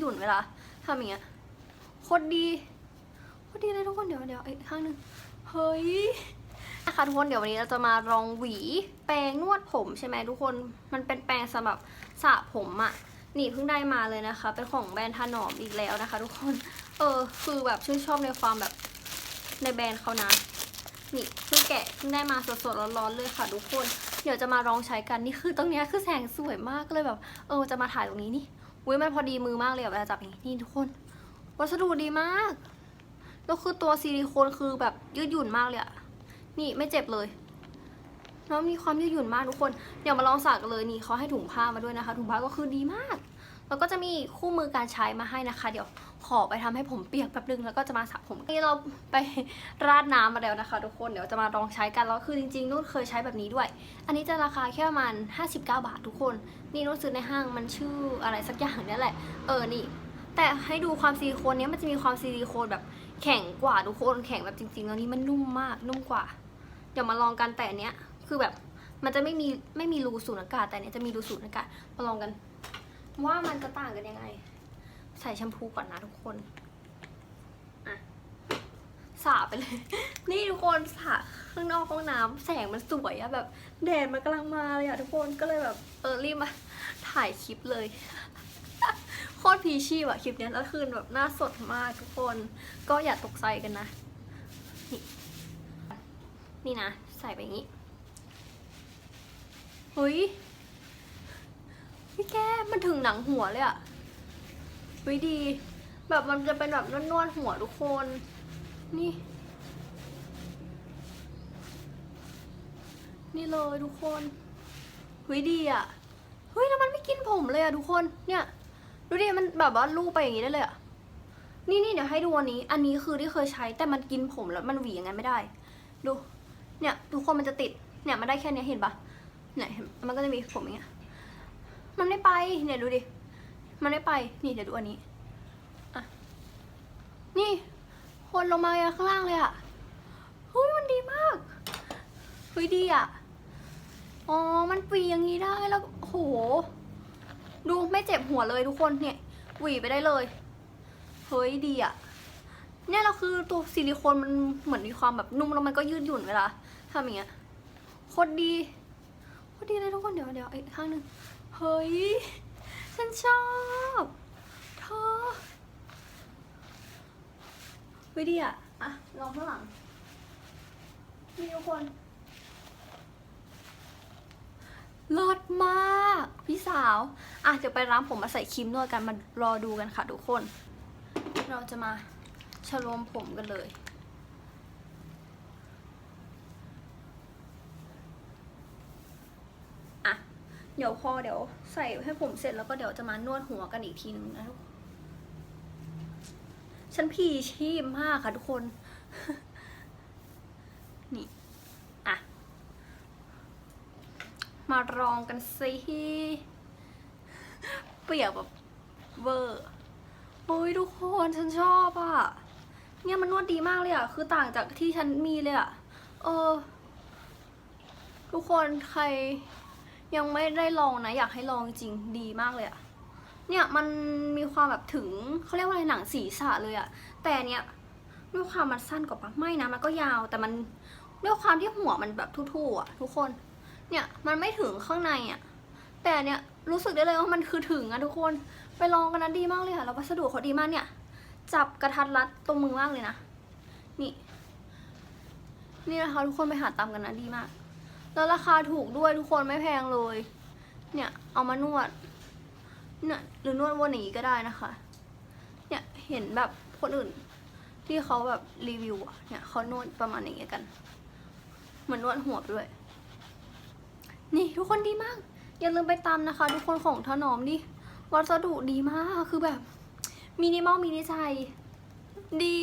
หยุ่นเวลาทำอย่างเงี้ยโคตรดีโคตรดีเลยทุกคนเดี๋ยวเดี๋ยวไอีกข้างหนึ่งเฮ้ยนะคะทุกคนเดี๋ยววันนี้เราจะมาลองหวี แปรงนวดผมใช่ไหมทุกคนมันเป็นแปรงสำหรับสระผมอะนี่เพิ่งได้มาเลยนะคะ เป็นของแบรนด์ถนอมอีกแล้วนะคะ ทุกคนเออคือแบบชื่นชอบในความแบบในแบรนด์เขานะนี่เพิ่งแกะเพิ่งได้มาสดๆร้อนๆเลยค่ะทุกคน เดี๋ยวจะมาลองใช้กันนี่คือตรงนี้คือแสงสวยมากก็เลยแบบ เออจะมาถ่ายตรงนี้นี่ อุ้ยมันพอดีมือมากเลยอะเวลาจับอย่างนี้นี่ทุกคน วัสดุดีมาก แล้วคือตัวซิลิโคนคือแบบยืดหยุ่นมากเลยอะนี่ไม่เจ็บเลยแล้วมีความยืดหยุ่นมากทุกคนเดี๋ยวมาลองสักกันเลยนี่เขาให้ถุงผ้ามาด้วยนะคะ ถุงผ้าก็คือดีมาก แล้วก็จะมีคู่มือการใช้มาให้นะคะ เดี๋ยวขอไปทำให้ผมเปียกแป๊บนึงแล้วก็จะมาสระผมนี่เราไปราดน้ำมาแล้วนะคะ ทุกคนเดี๋ยวจะมาลองใช้กันแล้วคือจริงๆนุ่นเคยใช้แบบนี้ด้วย อันนี้จะราคาแค่ประมาณ59 บาททุกคน นี่นุ่นซื้อในห้างมันชื่ออะไรสักอย่างนี่แหละ เออนี่ แต่ให้ดูความซิลิโคนเนี้ยมันจะมีความซิลิโคนแบบแข็งกว่าทุกคนแข็งแบบจริงๆแล้วนี้มันนุ่มมากนุ่มกว่า เดี๋ยวมาลองกันแต่อันเนี้ยคือแบบมันจะไม่มีไม่มีรูสูดอากาศแต่อันเนี้ยจะมีรูสูดอากาศมาลองกัน ว่ามันจะต่างกันยังไง ใส่แชมพูก่อนนะทุกคนอะสระไปเลย นี่ทุกคนสระข้างนอกห้องน้ำแสงมันสวยอะแบบแดดมันกำลังมาเลยอะทุกคนก็เลยแบบเออรีบมาถ่ายคลิปเลยโคตรพีชีพอะคลิปนี้แล้วคืนแบบหน้าสดมากทุกคน ก็อย่าตกใจกันนะ นี่นี่นะ ใส่ไปอย่างนี้เฮ้ย มันถึงหนังหัวเลยอะเฮ้ยดี แบบมันจะเป็นแบบนวดๆหัวทุกคน นี่ นี่เลยทุกคนเฮ้ยดีอะเฮ้ยแล้วมันไม่กินผมเลยอะทุกคน เนี่ยดูดิมันแบบว่าลูบไปอย่างนี้ได้เลยอะนี่นี่เดี๋ยวให้ดูอันนี้ อันนี้คือที่เคยใช้แต่มันกินผมแล้วมันหวีอย่างไงไม่ได้ ดู เนี่ยทุกคนมันจะติด เนี่ยมันได้แค่เนี้ยเห็นปะเนี่ยเห็นมันก็จะมีผมอย่างเงี้ย มันไม่ไปเนี่ยดูดิ มันไม่ไป นี่เดี๋ยวดูอันนี้อะนี่คนลงมาข้างล่างเลยอะเฮ้ยมันดีมากเฮ้ยดีอะอ๋อ มันปีอย่างนี้ได้แล้วโห ดูไม่เจ็บหัวเลยทุกคนเนี่ยหวีไปได้เลย เฮ้ยดีอะเนี่ยเราคือตัวซิลิโคนมันเหมือนมีความแบบนุ่มแล้วมันก็ยืดหยุ่นเวลาทำอย่างเงี้ยโคตรดีโคตรดีเลยทุกคนเดี๋ยวเดี๋ยวอีกข้างหนึ่ง เฮ้ย ฉันชอบเธอเฮ้ยดีอะอะลองข้างหลังนี่ทุกคนเลิศมาก พี่สาวอะเดี๋ยวไปร้านผมมาใส่ครีมนวดกันมารอดูกันค่ะทุกคน เราจะมาชโลมผมกันเลย อะ เดี๋ยวพอเดี๋ยวใส่ให้ผมเสร็จแล้วก็เดี๋ยวจะมานวดหัวกันอีกทีนึงนะทุกคนฉันพีชีพมากค่ะทุกคน นี่ อะ มาลองกันสิเปียกแบบเวอร์โอ้ยทุกคนฉันชอบอะ่ะ เนี่ยมันนวดดีมากเลยอะ่ะ คือต่างจากที่ฉันมีเลยอะ่ะ เออ ทุกคนใคร ยังไม่ได้ลองนะ อยากให้ลองจริงดีมากเลยอะ่ะเนี่ยมันมีความแบบถึงเขาเรียกว่าอะไรหนังศีรษะเลยอะ่ะแต่เนี้ยด้วยความมันสั้นกว่าปะไม่นะมันก็ยาวแต่มันด้วยความที่หัวมันแบบทู่ๆอะทุกคน เนี่ยมันไม่ถึงข้างในอะ่ะแต่เนี่ยรู้สึกได้เลยว่ามันคือถึงอะทุกคนไปลองกันนะดีมากเลยค่ะแล้ววัสดุเขาดีมากเนี่ย จับกระทัดรัดตรงมือมากเลยนะนี่ นี่นะคะทุกคนไปหาตามกันนะดีมาก แล้วราคาถูกด้วยทุกคนไม่แพงเลย เนี่ยเอามานวด เนี่ยหรือนวดวนนี้ก็ได้นะคะ เนี่ยเห็นแบบคนอื่นที่เขาแบบรีวิวอะเนี่ยเขานวดประมาณอย่างเงี้ยกัน เหมือนนวดหัวด้วย นี่ทุกคนดีมาก อย่าลืมไปตามนะคะ ทุกคนของถนอมดิ วัสดุดีมากคือแบบมินิมอลมินิใจดี